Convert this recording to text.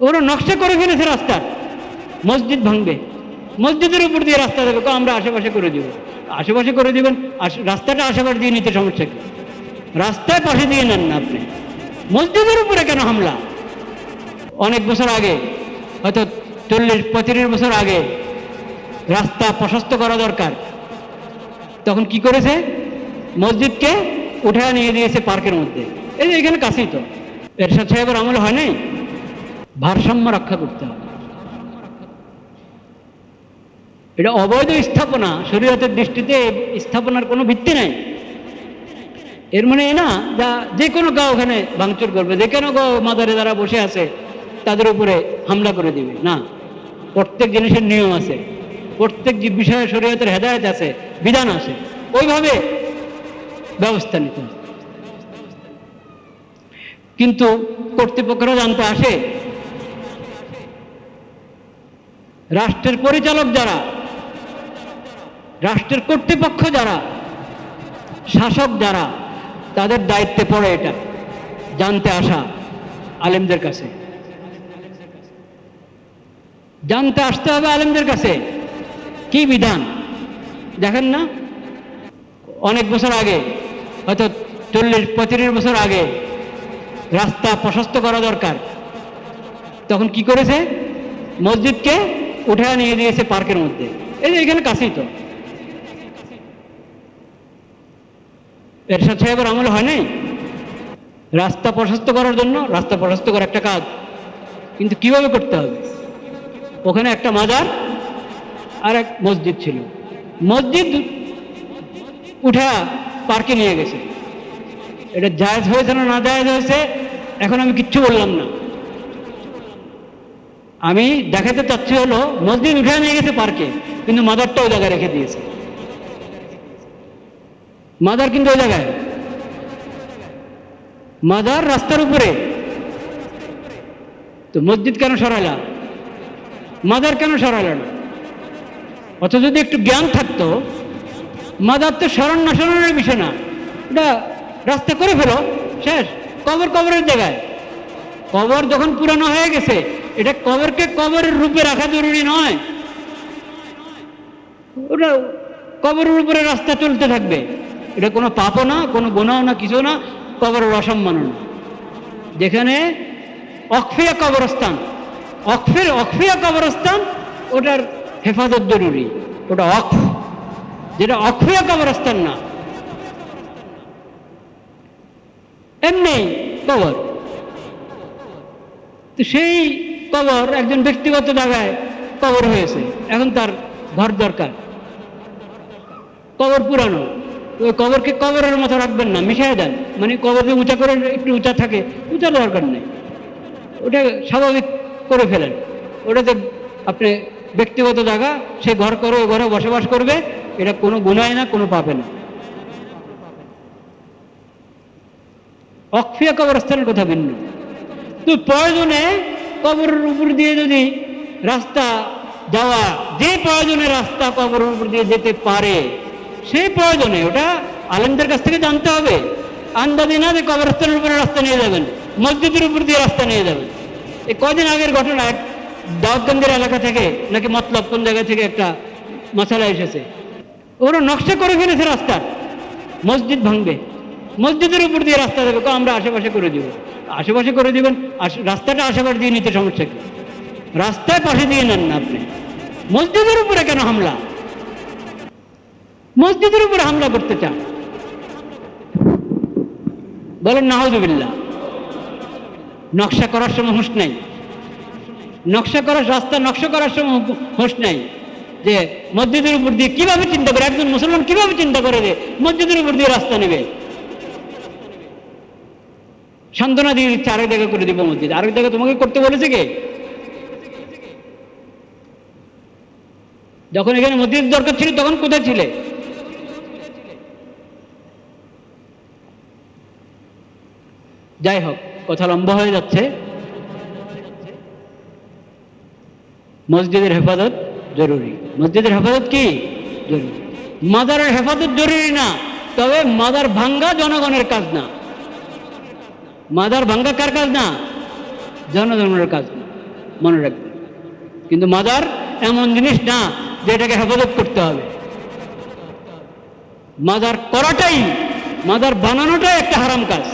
ওরা নকশা করে ফেলেছে রাস্তার মসজিদ ভাঙবে। মসজিদের উপর দিয়ে রাস্তা দেবে আমরা আশেপাশে করে দিব। আশেপাশে করে দিবেন রাস্তাটা আশেপাশে দিয়ে নিতে সমস্যা কি? রাস্তায় পাশে দিয়ে নেন না আপনি। মসজিদের উপরে কেন হামলা? অনেক বছর আগে, হয়তো চল্লিশ, পঁয়ত্রিশ বছর আগে রাস্তা প্রশস্ত করা দরকার। তখন কি করেছে? মসজিদকে উঠে নিয়ে দিয়েছে পার্কের মধ্যে। এই যে এখানে কাছেই তো। এরশাদ সাহেবের আমল হয় নাই? ভারসাম্য রক্ষা করতে হবে। এটা অবৈধ স্থাপনা, শরীয়তের দৃষ্টিতে স্থাপনার কোনো ভিত্তি নেই। এর মানে এ না, যা যে কোনো গাঁও ওখানে ভাঙচুর করবে, যে কোনো গাঁও মাদারে যারা বসে আছে, তাদের উপরে হামলা করে দিবে, না। প্রত্যেক জিনিসের নিয়ম আছে, প্রত্যেক যে বিষয়ে শরীয়তের হেদায়ত আছে, বিধান আছে, ওইভাবে ব্যবস্থা নিতে কিন্তু কর্তৃপক্ষরা জানতে আসে রাষ্ট্রের পরিচালক যারা, রাষ্ট্রের কর্তৃপক্ষ যারা, শাসক যারা, তাদের দায়িত্বে পড়ে এটা, জানতে আসা আলেমদের কাছে। জানতে আসতে হবে আলেমদের কাছে। কি বিধান? দেখেন না? অনেক বছর আগে, হয়তো চল্লিশ, পঁয়ত্রিশ বছর আগে রাস্তা প্রশস্ত করা দরকার। তখন কি করেছে? মসজিদকে উঠে নিয়ে দিয়েছে পার্কের মধ্যে। এই যে এখানে কাছেই তো। এরশাদ সাহেবের আমল হয় নাই? রাস্তা প্রশস্ত করার জন্য? রাস্তা প্রশস্ত করা একটা কাজ। কিন্তু কীভাবে করতে হবে? ওখানে একটা মাজার আর এক মসজিদ ছিল। মসজিদ উঠা পার্কে নিয়ে গেছে। এটা জায়জ হয়েছে না না জায়জ হয়েছে, এখন আমি কিচ্ছু বললাম না। আমি দেখাতে চাচ্ছি হলো, মসজিদ উঠে নিয়ে গেছে পার্কে, কিন্তু মাদারটা ওই জায়গায় রেখে দিয়েছে। মাদার কিন্তু ওই জায়গায়। মাদার রাস্তার উপরে। তো মসজিদ কেন সরাইলা? মাদার কেন সরাইল না? অথচ যদি একটু জ্ঞান থাকতো, মাদার তো স্মরণ না স্মরণের বিষয় না। এটা রাস্তা করে ফেলো, শেষ। কবর কবরের জায়গায়। কবর যখন পুরানো হয়ে গেছে, এটা কবরকে কবরের রূপে রাখা জরুরি নয়। ওটা কবরের উপরে রাস্তা চলতে থাকবে। এটা কোনো পাপও না, কোনো গুণাও না, কিছু না, কবরের অসম্মানও না। যেখানে অক্ষিয়া কবরস্থান অক্ষের অক্ষিয়া কবরস্থান, ওটার হেফাজত জরুরি। ওটা অক্ষ যেটা অক্ষিয়া কবরস্থান না। এমনি কবর। তো সেই কবর একজন ব্যক্তিগত জায়গায় কবর হয়েছে। এখন তার ঘর দরকার। কবর পুরানো। ওই কবরকে কবরের মতো রাখবেন না মিশিয়ে দেন। মানে কবর যে উঁচা করে, একটু উঁচা থাকে, উঁচা দরকার নেই। ওটা স্বাভাবিক করে ফেলেন। ওটাতে আপনি ব্যক্তিগত জায়গা, সে ঘর করে, ওই ঘরে বসবাস করবে, এটা কোনো গুণায় না, কোনো পাবে না। অক্ষিয়া কবরস্থানের কথা ভিন্ন। তো প্রয়োজনে কবরের উপর দিয়ে যদি রাস্তা যাওয়া, যে প্রয়োজনে রাস্তা কবরের উপর দিয়ে যেতে পারে, সেই প্রয়োজনে ওটা আলেমদের কাছ থেকে জানতে হবে। আন্দাজি না যে কবরস্থানের উপরে রাস্তা নিয়ে যাবেন, মসজিদের উপর দিয়ে রাস্তা নিয়ে যাবেন। এই কদিন আগের ঘটনা, এক দাউদগঞ্জের এলাকা থেকে, নাকি মতলব কোন জায়গা থেকে একটা মশালা এসেছে। ওরা নকশা করে ফেলেছে রাস্তার। মসজিদ ভাঙবে। মসজিদের উপর দিয়ে রাস্তা দেবে আমরা আশেপাশে করে দিব। আশেপাশে করে দিবেন রাস্তাটা আশেপাশে দিয়ে নিতে সমস্যা কি? রাস্তায় পাশে দিয়ে নেন না আপনি। মসজিদের উপরে কেন হামলা? মসজিদের উপরে হামলা করতে চান? বলেন নাহজুবিল্লা নকশা করার সময় হুঁশ নেই। নকশা করার, রাস্তা নকশা করার সময় হুঁশ নেই যে মসজিদের উপর দিয়ে কীভাবে চিন্তা করে, একজন মুসলমান কীভাবে চিন্তা করে যে মসজিদের উপর দিয়ে রাস্তা নেবে? সান্ত্বনা দিয়ে দিচ্ছে আরেক জায়গায় করে দিব মসজিদ। আরেক জায়গায় তোমাকে করতে বলেছে কে? যখন এখানে মসজিদ দরকার ছিল তখন কোথায় ছিলে? যাই হোক, কথা লম্বা হয়ে যাচ্ছে। মসজিদের হেফাজত জরুরি। মসজিদের হেফাজত কি? জরুরি। মাদারের হেফাজত জরুরি না, তবে মাদার ভাঙ্গা জনগণের কাজ না। মাদার ভাঙ্গা কার কাজ না? জনগণের কাজ না, মনে রাখবে কিন্তু মাদার এমন জিনিস না যেটাকে হেফাজত করতে হবে। মাদার করাটাই, মাদার বানানোটাই একটা হারাম কাজ।